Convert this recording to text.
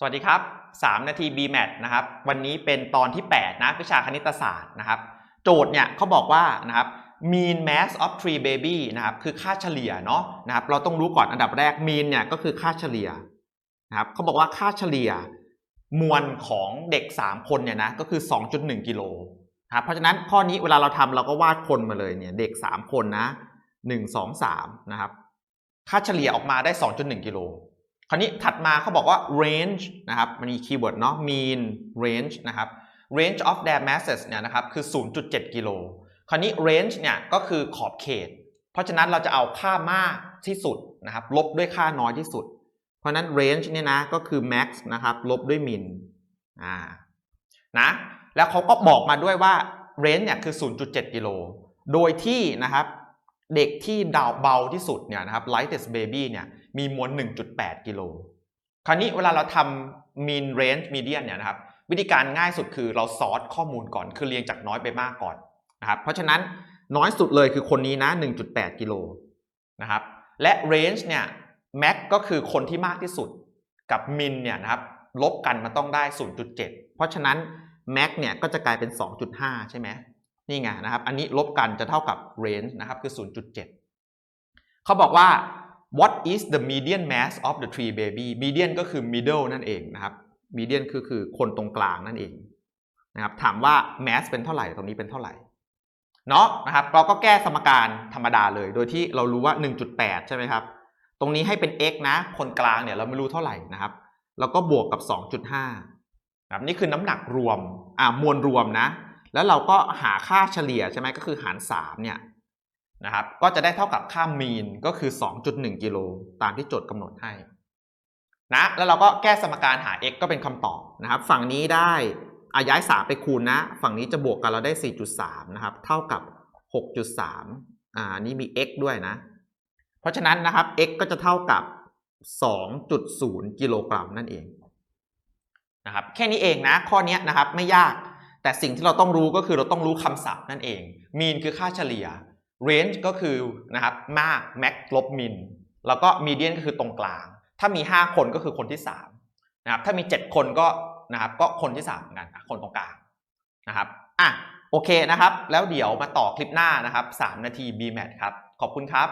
สวัสดีครับ 3 นาที BMAT นะครับ วันนี้เป็นตอนที่ 8 นะวิชาคณิตศาสตร์นะครับ โจทย์เนี่ยเขาบอกว่านะครับ mean mass of three baby นะครับ คือค่าเฉลี่ยเนาะนะครับ เราต้องรู้ก่อนอันดับแรก mean เนี่ยก็คือค่าเฉลี่ยนะครับเขาบอกว่าค่าเฉลี่ยมวลของเด็ก 3 คนเนี่ยนะ ก็คือ 2.1 กิโลนะครับ เพราะฉะนั้นข้อนี้เวลาเราทำเราก็วาดคนมาเลยเนี่ย เด็ก 3 คนนะ 1 2 3 นะครับ ค่าเฉลี่ยออกมาได้ 2.1 กิโล คราวนี้ถัดมาเขาบอกว่า range นะครับมันมีคีย์เวิร์ดเนาะ mean range นะครับ range of their masses เนี่ยนะครับคือ 0.7 กิโลคราวนี้ range เนี่ยก็คือขอบเขต เพราะฉะนั้นเราจะเอาค่ามากที่สุดนะครับลบด้วยค่าน้อยที่สุด เพราะนั้น range เนี่ยนะก็คือ max นะครับลบด้วย min อ่านะแล้วเขาก็บอกมาด้วยว่า range เนี่ยคือ 0.7 กิโลโดยที่นะครับ เด็กที่ดาวเบาที่สุดเนี่ยนะครับ lightest baby เนี่ยมีมวล 1.8 กิโล คราวนี้เวลาเราทำ mean range median เนี่ยนะครับ วิธีการง่ายสุดคือเราซอร์ตข้อมูลก่อน คือเรียงจากน้อยไปมากก่อนนะครับ เพราะฉะนั้นน้อยสุดเลยคือคนนี้นะ 1.8 กิโลนะครับ และ range เนี่ย max ก็คือคนที่มากที่สุดกับ min เนี่ยนะครับ ลบกันมันต้องได้ 0.7 เพราะฉะนั้น max เนี่ยก็จะกลายเป็น 2.5 ใช่ไหม นี่ไงนะครับ อันนี้ลบกันจะเท่ากับ range นะครับคือ 0.7 เขาบอกว่า what is the median mass of the three baby median ก็คือ middle นั่นเองนะครับ median คือคือคนตรงกลางนั่นเองนะครับถามว่า mass เป็นเท่าไหร่ตรงนี้เป็นเท่าไหร่เนาะนะครับเราก็แก้สมการธรรมดาเลย โดยที่เรารู้ว่า 1.8 ใช่ไหมครับ ตรงนี้ให้เป็น x นะ คนกลางเนี่ยเราไม่รู้เท่าไหร่นะครับ แล้วก็บวกกับ 2.5นะครับนี่คือน้ำหนักรวมอ่ามวลรวมนะ แล้วเราก็หาค่าเฉลี่ยใช่ไหมก็คือหาร3เนี่ยนะครับ ก็จะได้เท่ากับค่ามีนก็คือ 2.1 กิโลตามที่โจทย์กำหนดให้นะแล้วเราก็แก้สมการหา x ก็เป็นคำตอบนะครับ ฝั่งนี้ได้อาย้าย 3 ไปคูณนะ ฝั่งนี้จะบวกกันเราได้ 4.3 นะครับ เท่ากับ 6.3 อ่านี่มี x ด้วยนะ เพราะฉะนั้นนะครับ x ก็จะเท่ากับ 2.0 กิโลกรัมนั่นเองนะครับแค่นี้เองนะข้อนี้นะครับไม่ยาก แต่สิ่งที่เราต้องรู้ก็คือเราต้องรู้คำศัพท์นั่นเอง mean คือค่าเฉลี่ย range ก็คือนะครับมาก max ลบ min แล้วก็ median ก็คือตรงกลาง ถ้ามี 5 คนก็คือคนที่3นะครับ ถ้ามี 7 คนก็นะครับก็คนที่3เหมือนกันคนตรงกลางนะครับอะโอเคนะครับ แล้วเดี๋ยวมาต่อคลิปหน้านะครับ 3 นาที BMAT ครับ ขอบคุณครับ